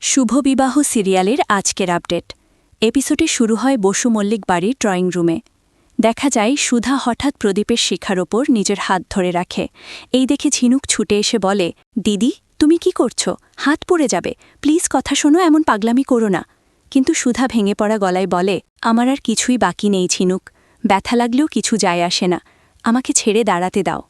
শুভবিবাহ সিরিয়ালের আজকের আপডেট। এপিসোডে শুরু হয় বসু মল্লিক বাড়ির ড্রয়িং রুমে। দেখা যায়, সুধা হঠাৎ প্রদীপের শিখার ওপর নিজের হাত ধরে রাখে। এই দেখে ঝিনুক ছুটে এসে বলে, দিদি, তুমি কি করছ? হাত পড়ে যাবে। প্লিজ কথা শোনো, এমন পাগলামি করো না। কিন্তু সুধা ভেঙে পড়া গলায় বলে, আমার আর কিছুই বাকি নেই ঝিনুক। ব্যথা লাগলেও কিছু যায় আসে না। আমাকে ছেড়ে দাঁড়াতে দাও।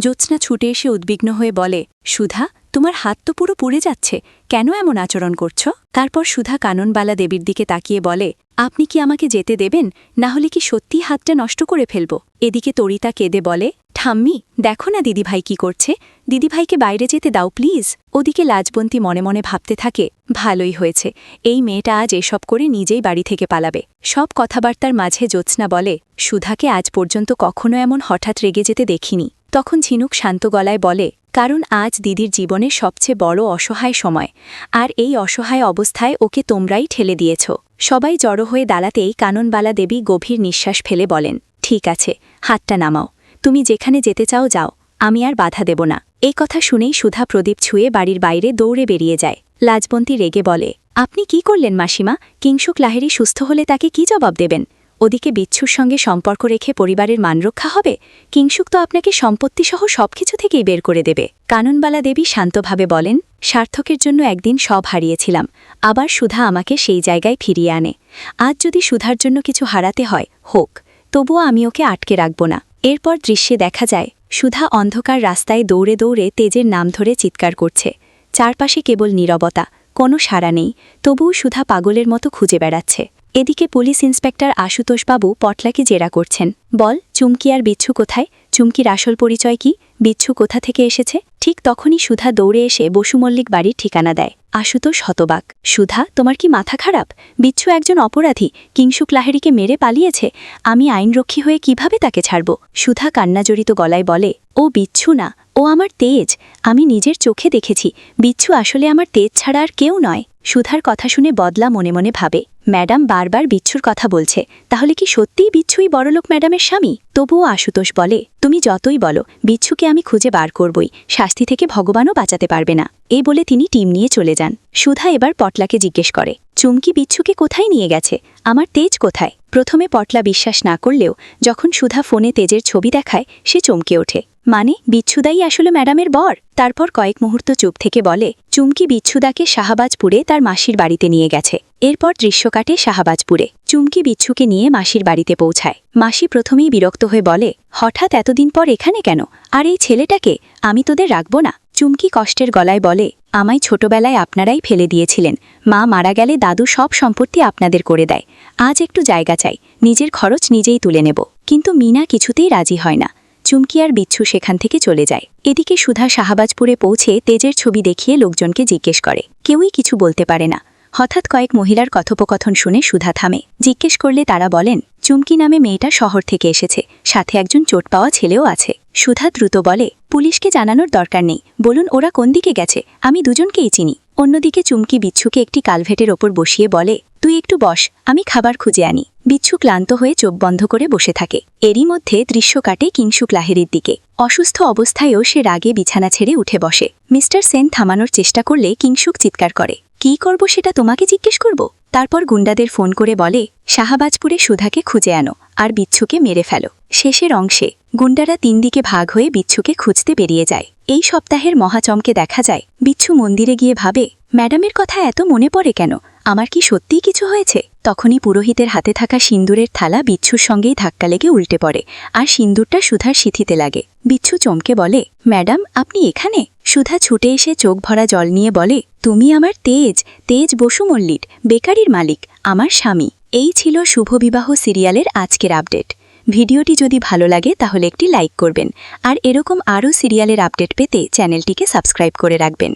জ্যোৎস্না ছুটে এসে উদ্বিগ্ন হয়ে বলে, সুধা তোমার হাত তো পুরো পুড়ে যাচ্ছে। কেন এমন আচরণ করছ? তারপর সুধা কাননবালা দেবীর দিকে তাকিয়ে বলে, আপনি কি আমাকে যেতে দেবেন? না হলে কি সত্যি হাতটা নষ্ট করে ফেলব? এদিকে তরিতা কেঁদে বলে, ঠাম্মি, দেখো না দিদিভাই কি করছে। দিদিভাইকে বাইরে যেতে দাও, প্লিজ। ওদিকে লাজবন্তী মনে মনে ভাবতে থাকে, ভালোই হয়েছে। এই মেয়েটা আজ এসব করে নিজেই বাড়ি থেকে পালাবে। সব কথাবার্তার মাঝে জ্যোৎস্না বলে, সুধাকে আজ পর্যন্ত কখনো এমন হঠাৎ রেগে যেতে দেখিনি। তখন ঝিনুক শান্ত গলায় বলে কারণ আজ দিদির জীবনে সবচেয়ে বড় অসহায় সময়। আর এই অসহায় অবস্থায় ওকে তোমরাই ঠেলে দিয়েছ। সবাই জড়ো হয়ে দাঁড়াতেই কাননবালা দেবী গভীর নিঃশ্বাস ফেলে বলেন, ঠিক আছে, হাতটা নামাও। তুমি যেখানে যেতে চাও যাও, আমি আর বাধা দেব না। এই কথা শুনেই সুধা প্রদীপ ছুঁয়ে বাড়ির বাইরে দৌড়ে বেরিয়ে যায়। লাজবন্তী রেগে বলে, আপনি কি করলেন মাসিমা? কিংশুক লাহেরি সুস্থ হলে তাকে কি জবাব দেবেন? ওদিকে বিচ্ছুর সঙ্গে সম্পর্ক রেখে পরিবারের মানরক্ষা হবে? কিংসুক তো আপনাকে সম্পত্তিসহ সবকিছু থেকেই বের করে দেবে। কাননবালা দেবী শান্তভাবে বলেন, সার্থকের জন্য একদিন সব হারিয়েছিলাম, আবার সুধা আমাকে সেই জায়গায় ফিরিয়ে আনে। আজ যদি সুধার জন্য কিছু হারাতে হয়, হোক, তবুও আমি ওকে আটকে রাখব না। এরপর দৃশ্যে দেখা যায়, সুধা অন্ধকার রাস্তায় দৌড়ে দৌড়ে তেজের নাম ধরে চিৎকার করছে। চারপাশে কেবল নীরবতা, কোনো সাড়া নেই, তবুও সুধা পাগলের মতো খুঁজে বেড়াচ্ছে। এদিকে পুলিশ ইন্সপেক্টর আশুতোষবাবু পটলাকে জেরা করছেন। বল, চুমকি আর বিচ্ছু কোথায়? চুমকির আসল পরিচয় কি? বিচ্ছু কোথা থেকে এসেছে? ঠিক তখনই সুধা দৌড়ে এসে বসু মল্লিক বাড়ির ঠিকানা দেয়। আশুতোষ হতবাক। সুধা, তোমার কি মাথা খারাপ? বিচ্ছু একজন অপরাধী, কিংসুক লাহেরিকে মেরে পালিয়েছে। আমি আইনরক্ষী হয়ে কীভাবে তাকে ছাড়ব? সুধা কান্নাজড়িত গলায় বলে, ও বিচ্ছু না, ও আমার তেজ। আমি নিজের চোখে দেখেছি। বিচ্ছু আসলে আমার তেজ ছাড়া আর কেউ নয়। সুধার কথা শুনে বদলা মনে মনে ভাবে। ম্যাডাম বারবার বিচ্ছুর কথা বলছে। তাহলে কি সত্যিই বিচ্ছুই বড়লোক ম্যাডামের স্বামী? তবুও আশুতোষ বলে, তুমি যতই বলো, বিচ্ছুকে আমি খুঁজে বার করবই। শাস্তি থেকে ভগবানও বাঁচাতে পারবে না। এই বলে তিনি টিম নিয়ে চলে যান। সুধা এবার পটলাকে জিজ্ঞেস করে, চুমকি বিচ্ছুকে কোথায় নিয়ে গেছে? আমার তেজ কোথায়? প্রথমে পটলা বিশ্বাস না করলেও, যখন সুধা ফোনে তেজের ছবি দেখায়, সে চমকে ওঠে। মানে বিচ্ছুদাই আসলে ম্যাডামের বর? তারপর কয়েক মুহূর্ত চুপ থেকে বলে, চুমকি বিচ্ছুদাকে শাহবাজপুরে তার মাসির বাড়িতে নিয়ে গেছে। এরপর দৃশ্য কাটে শাহবাজপুরে। চুমকি বিচ্ছুকে নিয়ে মাসির বাড়িতে পৌঁছায়। মাসি প্রথমেই বিরক্ত হয়ে বলে, হঠাৎ এতদিন পর এখানে কেন? আর এই ছেলেটাকে আমি তোদের রাখব না? চুমকি কষ্টের গলায় বলে, আমায় ছোটবেলায় আপনারাই ফেলে দিয়েছিলেন। মা মারা গেলে দাদু সব সম্পত্তি আপনাদের করে দেয়। আজ একটু জায়গা চাই। নিজের খরচ নিজেই তুলে নেব। কিন্তু মিনা কিছুতেই রাজি হয় না। চুমকি আর বিচ্ছু সেখান থেকে চলে যায়। এদিকে সুধা শাহবাজপুরে পৌঁছে তেজের ছবি দেখিয়ে লোকজনকে জিজ্ঞেস করে। কেউই কিছু বলতে পারে না। হঠাৎ কয়েক মহিলার কথোপকথন শুনে সুধা থামে। জিজ্ঞেস করলে তারা বলেন, চুমকি নামে মেয়েটা শহর থেকে এসেছে। সাথে একজন চোট পাওয়া ছেলেও আছে। সুধা দ্রুত বলে, পুলিশকে জানানোর দরকার নেই। বলুন ওরা কোন দিকে গেছে? আমি দুজনকেই চিনি। অন্যদিকে চুমকি বিচ্ছুকে একটি কালভেটের ওপর বসিয়ে বলে, তুই একটু বস, আমি খাবার খুঁজে আনি। বিচ্ছু ক্লান্ত হয়ে চোখ বন্ধ করে বসে থাকে। এরই মধ্যে দৃশ্য কাটে কিংসুক লাহেরির দিকে। অসুস্থ অবস্থায়ও সে রাগে বিছানা ছেড়ে উঠে বসে। মিস্টার সেন থামানোর চেষ্টা করলে কিংসুক চিৎকার করে। কি করব সেটা তোমাকে জিজ্ঞেস করব? তারপর গুন্ডাদের ফোন করে বলে, শাহবাজপুরে সুধাকে খুঁজে আনো আর বিচ্ছুকে মেরে ফেলো। শেষের অংশে গুন্ডারা তিন দিকে ভাগ হয়ে বিচ্ছুকে খুঁজতে বেরিয়ে যায়। এই সপ্তাহের মহাচমকে দেখা যায়। বিচ্ছু মন্দিরে গিয়ে ভাবে, ম্যাডামের কথা এত মনে পড়ে কেন? আমার কি সত্যিই কিছু হয়েছে? তখনই পুরোহিতের হাতে থাকা সিন্দুরের থালা বিচ্ছুর সঙ্গেই ধাক্কা লেগে উল্টে পড়ে, আর সিন্দুরটা সুধার সিথিতে লাগে। বিচ্ছু চমকে বলে, ম্যাডাম, আপনি এখানে? সুধা ছুটে এসে চোখ ভরা জল নিয়ে বলে, তুমি আমার তেজ তেজ বসু মল্লিক, বেকারির মালিক, আমার স্বামী। এই ছিল শুভবিবাহ সিরিয়ালের আজকের আপডেট। ভিডিওটি যদি ভালো লাগে তাহলে একটি লাইক করবেন, আর এরকম আরও সিরিয়ালের আপডেট পেতে চ্যানেলটিকে সাবস্ক্রাইব করে রাখবেন।